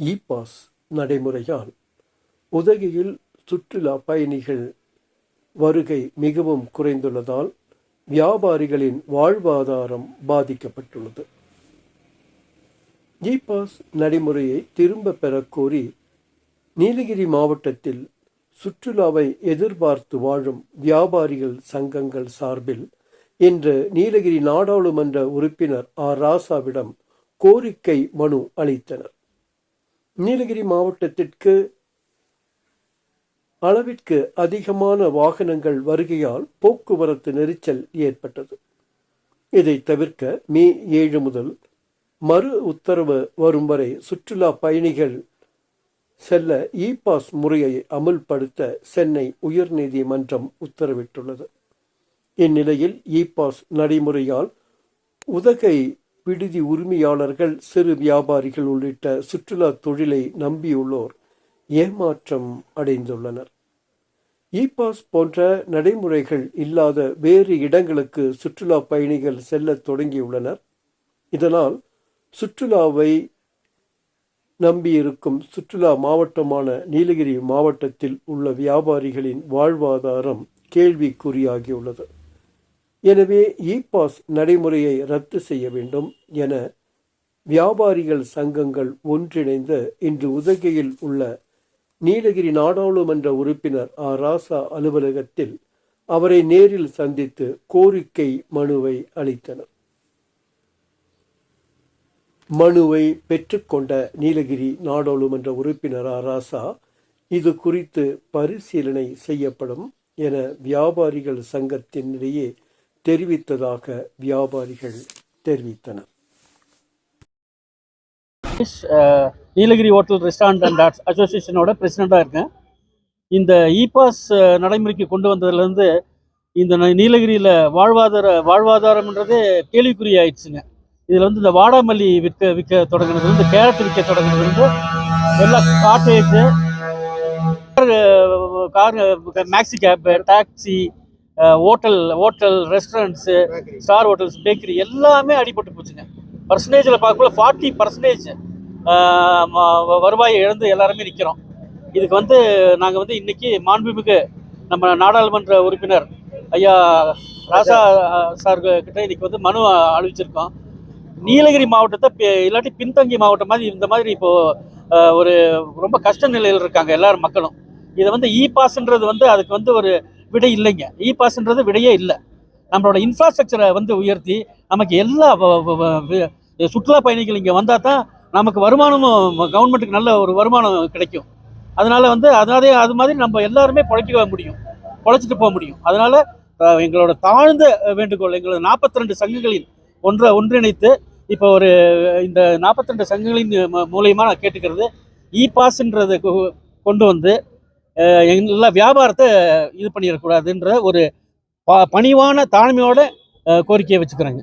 E pass நடைமுறையால் உதகையில் சுற்றுலா பயணிகள் வருகை மிகவும் குறைந்துள்ளதால் வியாபாரிகளின் வாழ்வாதாரம் பாதிக்கப்பட்டுள்ளது. இ பாஸ் நடைமுறையை திரும்ப பெறக்கோரி நீலகிரி மாவட்டத்தில் சுற்றுலாவை எதிர்பார்த்து வாழும் வியாபாரிகள் சங்கங்கள் சார்பில் இன்று நீலகிரி நாடாளுமன்ற உறுப்பினர் ஆர் ராசாவிடம் கோரிக்கை மனு அளித்தனர். நீலகிரி மாவட்டத்திற்கு அளவிற்கு அதிகமான வாகனங்கள் வருகையால் போக்குவரத்து நெரிச்சல் ஏற்பட்டது. இதை தவிர்க்க மே ஏழு முதல் மறு உத்தரவு வரும் வரை சுற்றுலா பயணிகள் செல்ல இ பாஸ் முறையை அமுல்படுத்த சென்னை உயர்நீதிமன்றம் உத்தரவிட்டுள்ளது. இந்நிலையில் இ பாஸ் நடைமுறையால் உதகை விடுதி உரிமையாளர்கள் சிறு வியாபாரிகள் உள்ளிட்ட சுற்றுலா தொழிலை நம்பியுள்ளோர் ஏமாற்றம் அடைந்துள்ளனர். இ பாஸ் போன்ற நடைமுறைகள் இல்லாத வேறு இடங்களுக்கு சுற்றுலா பயணிகள் செல்ல தொடங்கியுள்ளனர். இதனால் சுற்றுலாவை நம்பியிருக்கும் சுற்றுலா மாவட்டமான நீலகிரி மாவட்டத்தில் உள்ள வியாபாரிகளின் வாழ்வாதாரம் கேள்விக்குறியாகியுள்ளது. எனவே இ பாஸ் நடைமுறையை ரத்து செய்ய வேண்டும் என வியாபாரிகள் சங்கங்கள் ஒன்றிணைந்து இன்று உதகையில் உள்ள நீலகிரி நாடாளுமன்ற உறுப்பினர் ஆ. ராசா அலுவலகத்தில் அவரை நேரில் சந்தித்து கோரிக்கை மனுவை அளித்தனர். மனுவை பெற்றுக்கொண்ட நீலகிரி நாடாளுமன்ற உறுப்பினர் ஆ. ராசா இது குறித்து பரிசீலனை செய்யப்படும் என வியாபாரிகள் சங்கத்தினிடையே தெரிவித்ததாக வியாபாரிகள் தெரிவித்தனர். Uh, Nilgiri hotel restaurant and arts அசோசியேஷனோட பிரசிடெண்ட்டாக இருக்கேன். இந்த இ uh, நடைமுறைக்கு கொண்டு வந்ததுலேருந்து இந்த நீலகிரியில் வாழ்வாதார வாழ்வாதாரம்ன்றதே கேள்விக்குறி ஆயிடுச்சுங்க. இதில் வந்து இந்த வாடாமல்லி விற்க விற்க தொடங்கினதுலேருந்து கேரட் விற்க தொடங்கினதுலேருந்து எல்லாம் cottage car maxi cab taxi hotel hotel restaurants star hotels bakery எல்லாமே அடிபட்டு போச்சுங்க. பர்சன்டேஜில் பார்க்கக்குள்ள ஃபார்ட்டி பர்சன்டேஜ் வருவாயை இழந்து எல்லாருமே நிற்கிறோம் இதுக்கு வந்து நாங்கள் வந்து இன்னைக்கு மாண்புமிகு நம்ம நாடாளுமன்ற உறுப்பினர் ஐயா ராசா சார் கிட்ட இன்னைக்கு வந்து மனு அளிச்சிருக்கோம். நீலகிரி மாவட்டத்தை பி- இல்லாட்டி பின்தங்கிய மாவட்டம் மாதிரி இந்த மாதிரி இப்போ அஹ், ஒரு ரொம்ப கஷ்ட நிலையில் இருக்காங்க எல்லாரும் மக்களும். இதை வந்து இ பாஸ்ன்றது வந்து அதுக்கு வந்து ஒரு விடை இல்லைங்க. இ பாஸ்ன்றது விடையே இல்லை. நம்மளோட இன்ஃப்ராஸ்ட்ரக்சரை வந்து உயர்த்தி நமக்கு எல்லா வ- சுற்றுலா பயணிகள் இங்கே வந்தால் தான் நமக்கு வருமானமும் கவர்மெண்ட்டுக்கு நல்ல ஒரு வருமானம் கிடைக்கும். அதனால் வந்து அதனாலே அது மாதிரி நம்ம எல்லாருமே பிழைக்க முடியும். பொழைச்சிட்டு போக முடியும். அதனால் எங்களோட தாழ்ந்த வேண்டுகோள் எங்களோட நாற்பத்தி ரெண்டு சங்கங்களின் ஒன்றை ஒன்றிணைத்து இப்போ ஒரு இந்த நாற்பத்தி ரெண்டு சங்கங்களின் மூலயமா நான் கேட்டுக்கிறது இ பாஸ்ன்றதை கொண்டு வந்து அஹ், வியாபாரத்தை இது பண்ணிடக்கூடாதுன்ற ஒரு ப- பணிவான தாழ்மையோட கோரிக்கையை வச்சுக்கிறாங்க.